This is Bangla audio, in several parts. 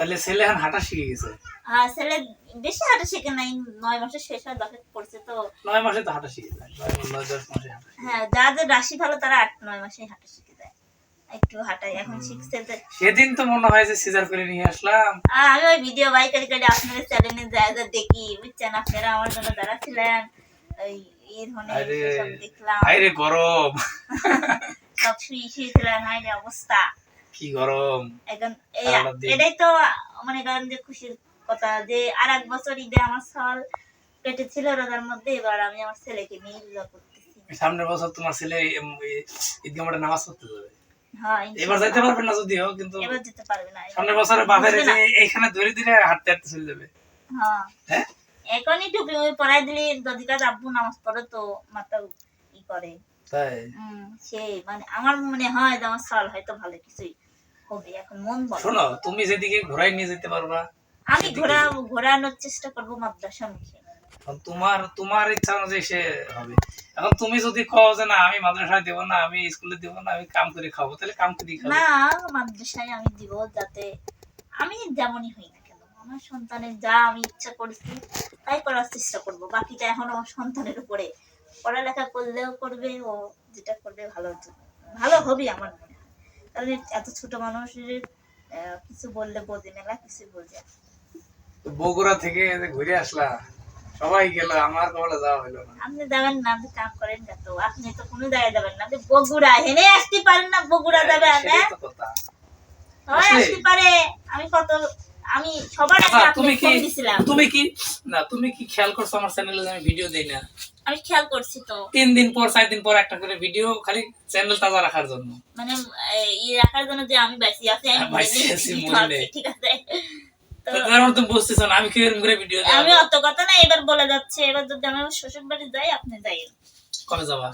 তাহলে ছেলে এখন হাঁটা শিখে গেছে। হ্যাঁ ছেলে বেশি হাঁটা শেখে নাই নয় মাসে শেষ হয় দশে পড়ছে তো। নয় মাসে তো হাঁটা শিখে যায় নয় নয় দশ মাসে হ্যাঁ যাদের রাশি ভালো তারা আট নয় মাসে হাঁটা শিখে যায়। একটু হাঁটাই এখন শিখছে সেদিন তো মনে হয় যে সিজার করে নিয়ে আসলাম। আমি ওই ভিডিও বাই করে করে আপনাদের চ্যানেলে যায় যা দেখি বুঝছেন? আপনারা আমার জন্য ওই এই ধরনের দেখলাম। আরে গরম। সব শুয়ে শুয়েছিলেন হাই রে অবস্থা। কি গরম? এখন। এটাই তো মনে করেন যে খুশির কথা যে আর এক বছর ঈদে আমার সল পেটে ছিল রোজার মধ্যে এবার আমি আমার ছেলেকে নিয়ে রোজা করতেছি। সামনের বছর তোমার ছেলে ঈদগাহ মাঠে নামাজ পড়তে যাবে। এবার যাইতে পারবে না যদিও কিন্তু এবার যেতে পারবে না। সামনের বছরে বাপের বুঝবে যে না। এইখানে ধরে দিলে হাঁটতে হাঁটতে চলে যাবে। হ্যাঁ। এখনই টুপি পড়াই দিলে যদি কাজ আব্বু নামাজ পড়ে তো মাথা ই করে। তাই? সে মানে আমার মনে হয় যে আমার সাল হয়তো ভালো কিছুই হবে এখন মন বলে শোনো তুমি যেদিকে ঘোরাই নিয়ে যেতে পারবা আমি ঘোরা ঘোরানোর চেষ্টা করব মাদ্রাসা মুখে। তোমার তোমার ইচ্ছা অনুযায়ী সে হবে। এখন তুমি যদি কও যে না আমি মাদ্রাসায় দেবো না আমি স্কুলে দেবো না আমি কাম করে খাব তাহলে কাম করে খাব। না মাদ্রাসায় আমি দিব যাতে আমি যেমনই হই না কেন আমার সন্তানের যা আমি ইচ্ছা করেছি তাই করার চেষ্টা করব। বাকিটা এখন আমার সন্তানের উপরে পড়ালেখা করলেও করবে ও যেটা করবে জন্য ভালো হবে আমার মনে হয়। কারণ এত ছোট মানুষের কিছু বললে বোঝে মেলা কিছু বোঝে বগুড়া থেকে ঘুরে আসলা সবাই গেল আমার কবলে যাওয়া হলো না। আপনি যাবেন না আপনি কাম করেন না তো। আপনি তো কোনো জায়গায় যাবেন না। আপনি বগুড়া হেনে আসতে পারেন না বগুড়া যাবেন হ্যাঁ? সবাই আসতে পারে। আমি কত আমি সবার আগে তুমি কি তুমি কি না তুমি কি খেয়াল করছ আমার চ্যানেলে আমি ভিডিও দেই না? আমি খেয়াল করছি তো। তিন দিন পর চার দিন পর একটা করে ভিডিও খালি চ্যানেল তাজা রাখার জন্য। মানে ই রাখার জন্য যে আমি বাইসি আছি আমি মরে আছি, মরে। নেই। ঠিক আছে। মানে আমি কি করে ভিডিও আমি অত কথা না এবার বলে যাচ্ছে এবার যদি আমি শ্বশুর বাড়ি যাই আপনি যাই কবে যাবা?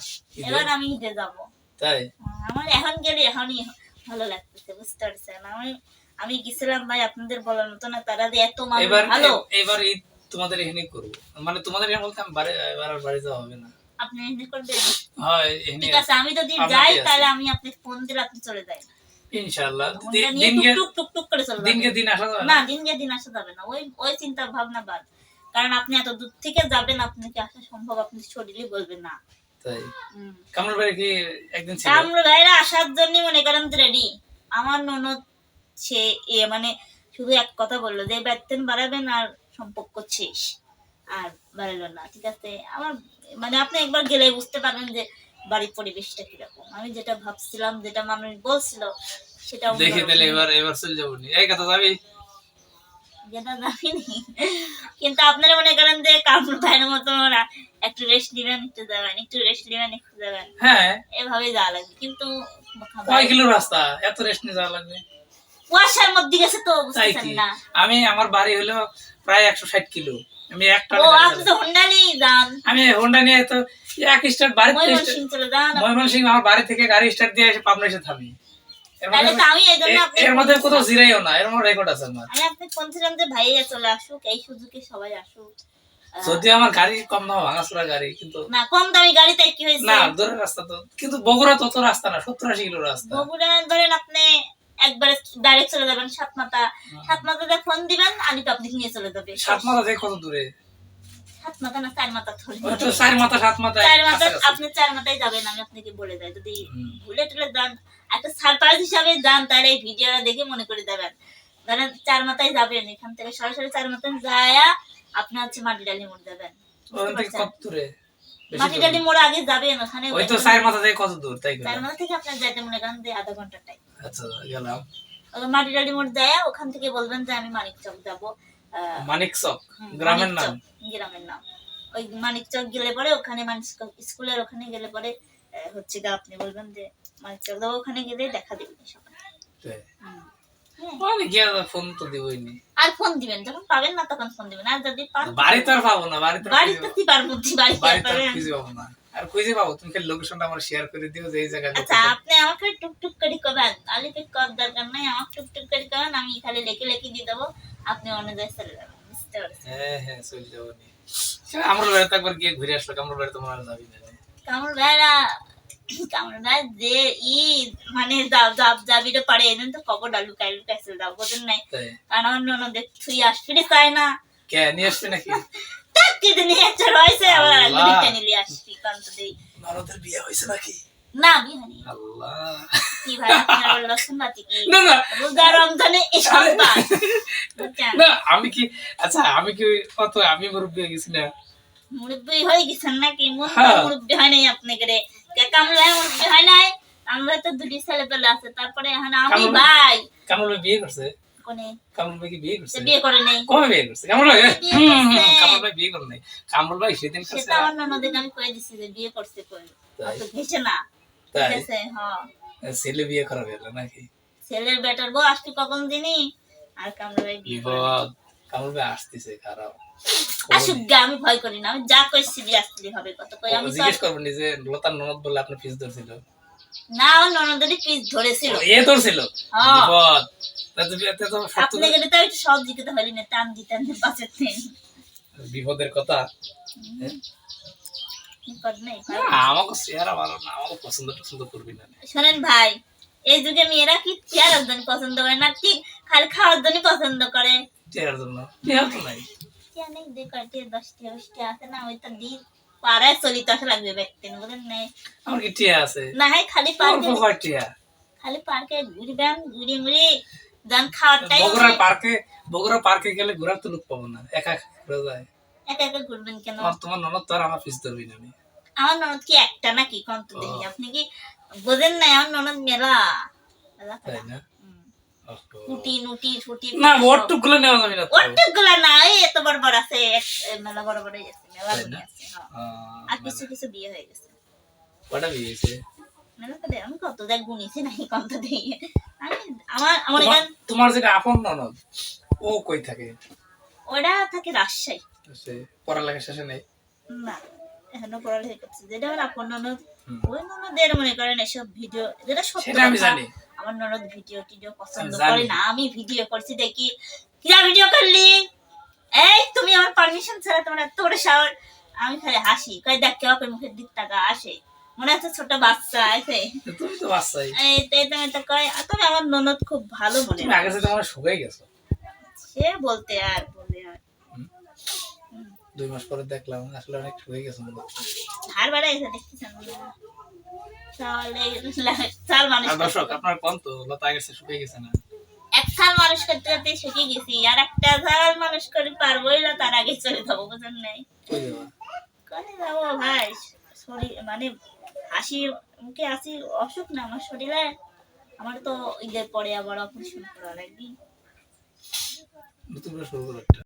এবার আমি ঈদে যাব। তাই? আমার এখন গেলে এখনই ভালো লাগতেছে বুঝতে পারছেন? আমি আমি গেছিলাম ভাই আপনাদের বলার মতো না তারা যে এত মানুষ ভালো। এবার ঈদ তোমাদের এখানে করব। মানে তোমাদের এখানে বলতে আমি বাড়ি এবার আর বাড়ি যাওয়া হবে না। আপনি এনে করবেন? হয় এখানে ঠিক আছে আমি যদি যাই তাহলে আমি আপনি ফোন দিলে আপনি চলে যাই। ইনশাআল্লাহ। দিনকে টুক টুক টুক করে চলে দিনকে দিন আসা যাবে না? না দিনকে দিন আসা যাবে না। ওই ওই চিন্তা ভাবনা বাদ। কারণ আপনি এত দূর থেকে যাবেন আপনাকে আসা সম্ভব? আপনি শরীরে বলবেন না। তাই? কামরুল ভাই কি একদিন ছিল? আমরা ভাইরা আসার জন্য মনে করেন রেডি আমার ননদ সে এ মানে শুধু এক কথা বলল যে বেতন বাড়াবেন আর সম্পর্ক শেষ। আর বাড়ালো না ঠিক আছে? আমার মানে আপনি একবার গেলে বুঝতে পারবেন যে বাড়ির পরিবেশটা কীরকম। আমি যেটা ভাবছিলাম যেটা মানুষ বলছিল সেটা দেখি। তাহলে এবার এবার চলে যাব নি। এই কথা যাবি যেটা যাবিনি কিন্তু আপনারা মনে করেন যে কাপড় ভাইয়ের মতো ওরা একটু রেস্ট নেবেন একটু যাবেন একটু রেস্ট নেবেন একটু যাবেন। হ্যাঁ। এভাবেই যাওয়া লাগবে। কিন্তু কয় কিলো রাস্তা? এত রেস্ট নিয়ে যাওয়া লাগবে? কুয়াশার মধ্যে গেছে তো বুঝতেছেন না? আমি আমার বাড়ি হলো প্রায় একশো ষাট কিলো। আমি একটা ও আপনি তো হোন্ডা নিয়ে যান। আমি হোন্ডা নিয়ে তো এক স্টার্ট বাড়ি ময়মনসিং চলে যান ময়মনসিং আমার বাড়ি থেকে গাড়ি স্টার্ট দিয়ে এসে পাবনা এসে থামি। এর মধ্যে তো আমি এই জন্য এ- আপনাকে এর মধ্যে ফোন কোথাও জিরাইও না এর মধ্যে রেকর্ড আছে আমার। আমি আপনাকে বলছিলাম যে ভাইয়া চলে আসুক এই সুযোগে সবাই আসুক। আহ, যদিও আমার গাড়ি কম দাম ভাঙাচোরা গাড়ি কিন্তু না কম দামি গাড়িতে কি হয়েছে? না দূরের রাস্তা তো। কিন্তু বগুড়া তত রাস্তা না সত্তর আশি কিলো রাস্তা। বগুড়া ধরেন আপনি একবারে ডাইরেক্ট চলে যাবেন সাত মাথা সাত মাথাতে ফোন দিবেন আলি তো আপনি নিয়ে চলে যাবে। সাত মাথা থেকে কত দূরে? সাত মাথা না চার মাথা ধরে চার মাথা সাত মাথা চার মাথা আপনি চার মাথায় যাবেন আমি আপনাকে বলে দেয় যদি ভুলে টুলে যান একটা সারপ্রাইজ হিসাবে যান তাহলে এই ভিডিওটা দেখে মনে করে যাবেন ধরেন চার মাথায় যাবেন এখান থেকে সরাসরি চার মাথায় যায়া আপনি হচ্ছে মাটি ডালি মোড় যাবেন। কত দূরে? বেশি মাটি দূর ডালি মোড় আগে যাবেন ওখানে ওই তো চার মাথা থেকে কত দূর তাই চার মাথা থেকে আপনার যাইতে মনে করেন যে আধা ঘণ্টার টাইম আচ্ছা গেলাম। মাটি ডালি মোড় যায় ওখান থেকে বলবেন যে আমি মানিক চক যাব। আহ, মানিক চক? গ্রামের নাম? গ্রামের নাম। ওই মানিক চক গেলে পরে ওখানে মানিক স্কুলের ওখানে গেলে পরে হচ্ছে গা আপনি বলবেন যে মানিক চক যাব ওখানে গেলে দেখা দিবেন সকালে ফোন তো দিবই নি আর ফোন দিবেন যখন পাবেন না তখন ফোন দিবেন। আর যদি পান বাড়ি তো আর পাবো না বাড়ি তো আর বাড়িতে কি পারব? বাড়িতে বাড়ি পাবো না। আর খুঁজে পাবো তুমি খালি লোকেশনটা আমার শেয়ার করে দিও যে এই জায়গায় আচ্ছা আপনি আমাকে টুকটুক করে কবেন? কর দরকার নাই আমাকে টুকটুক করে কবেন আমি খালি লেখে লেখে দিয়ে দেবো। আপনি অন্য জায়গায় চলে যাবেন বুঝতে পারছেন? হ্যাঁ হ্যাঁ চলে যাব আমার বাড়িতে একবার গিয়ে ঘুরে আসলো আমার বাড়িতে মনে হয় যাবি না। কামড় ভাইরা কামড়া যে ই মানে যাও যাব যাবিটা পারে এদিন তো লুকাই চলে যাও বোঝেন নাই। তাই। না? কে নিয়ে আসবে নাকি? তাক কেটে নিয়ে একটা রয়েছে আবার আল্লাহ। আরেকদিন নিলে আসছি কারণ তো দেই। ননদের বিয়ে হয়েছে নাকি? না বিহানি আল্লাহ। কি ভাই আপনার বলল শুনবাতি কি? না না। রোজা রমজানে এই না আমি কি আচ্ছা আমি কি কত আমি মুরব্বী হয়ে গেছি না? মুরব্বী হয়ে গেছেন নাকি? হ্যাঁ। মুরব্বী হয় নাই আপনাকে রে কে কামলায় হয় নাই? আমরা তো দুটি ছেলে পেলে আছে তারপরে এখন আমি ভাই। কামল বিয়ে করছে? কোনে? কামল ভাই বিয়ে করছে? বিয়ে করে নেই। কবে বিয়ে করছে? কামল ভাই? বিয়ে হুম, হুম, করছে। কামল ভাই বিয়ে করে নাই। কামল ভাই সেদিন সে করছে। তো আমার ননদকে আমি কয়ে দিছি যে বিয়ে করছে কই? তাই? অত ঘেসে না। ঠিক আছে হ্যাঁ ছেলে বিয়ে করা গেল নাকি? ছেলের বেটার বউ আসবি কখন দিনই আর ভাই বিয়ে বিপদ আসতেছে খারাপ। আসুক আমি ভয় করি না। আমি যা হবে। কত কই আমি জিজ্ঞেস করবেন যে লতার ননদ বলে আপনার ফিস ধরছিল? না আমার ননদেরই পিস ধরেছিল। এ ধরছিল? হ্যাঁ। বিপদ। আপনি গেলে তো একটু তো হলি না টান বিপদের কথা? আমাকে চেহারা ভালো না আমাকে পছন্দ টছন্দ করবি না। শোনেন ভাই এই যুগে মেয়েরা কি জন্য পছন্দ করে না? ঠিক খালি খাওয়ার জন্য পছন্দ করে। জন্য তো নাই নেই আমার কি টিয়া আছে খালি পার্কে টিয়া খালি পার্কে ঘুরবেন ঘুরি মুড়ি যান খাওয়ার টাইম বগুড়া পার্কে বগুড়া পার্কে গেলে ঘোরার তো লোক পাবো না একা একা ঘুরে যায় একা একা ঘুরবেন কেন তোমার তোমার ননদ তো আর আমার ফিস ধরবি না আমার ননদ কি একটা নাকি কন্ত দেখি আপনি কি বোঝেন না আমার ননদ মেলা তাই না। কুটি নুটি ফুটি না ওটুক নেওয়া যাবে না তো। না এই এত বড় বড় আছে মেলা বড় বড় আছে মেলা তাই আছে। আর কিছু কিছু বিয়ে হয়ে গেছে। কটা বিয়ে হয়েছে? মেলা তো আমি কত দেখ গুনিছি নাকি কত দিয়ে। আমি আমার আমার তোমার- এখান তোমার যেটা আপন ননদ ও কই থাকে? ওরা থাকে রাজশাহী। পড়ালেখা শেষে নেই? না এখনও পড়ালেখা করছে। যেটা আমার আপন ননদ। ওই ননদের মনে করেন এসব ভিডিও যেটা সত্য আমি জানি। আমার ননদ ভিডিও টিডিও পছন্দ করে না। আমি ভিডিও করছি দেখি। কিরা ভিডিও করলি? এই তুমি আমার পারমিশন ছাড়া তোমার এত বড় শাওয়ার আমি খালি হাসি। কই দেখ কেউ মুখের দিক টাকা আসে। মনে হচ্ছে ছোট বাচ্চা আছে। তুমি তো বাচ্চাই এই তো তুমি তো কয় আর তবে আমার ননদ খুব ভালো মনে তুমি আগে থেকে আমার শুকাই গেছো। সে বলতে আর বলে আর দুই মাস পরে দেখলাম আসলে অনেক শুকাই গেছো হচ্ছে। ধার বাড়া এসে দেখতেছেন না। চাল মানুষ দর্শক আপনার কোন তো লতা আগে থেকে গেছে না। এক সাল মানুষ করতে করতে শুকিয়ে গেছি আর একটা সাল মানুষ করে পারবোই না তার আগে চলে যাব বুঝেন নাই? কই যাব? ভাই? শরীর মানে হাসি মুখে হাসি অসুখ না আমার শরীরে। আমার তো ঈদের পরে আবার অপারেশন করা লাগবে নতুন করে শুরু করো একটা।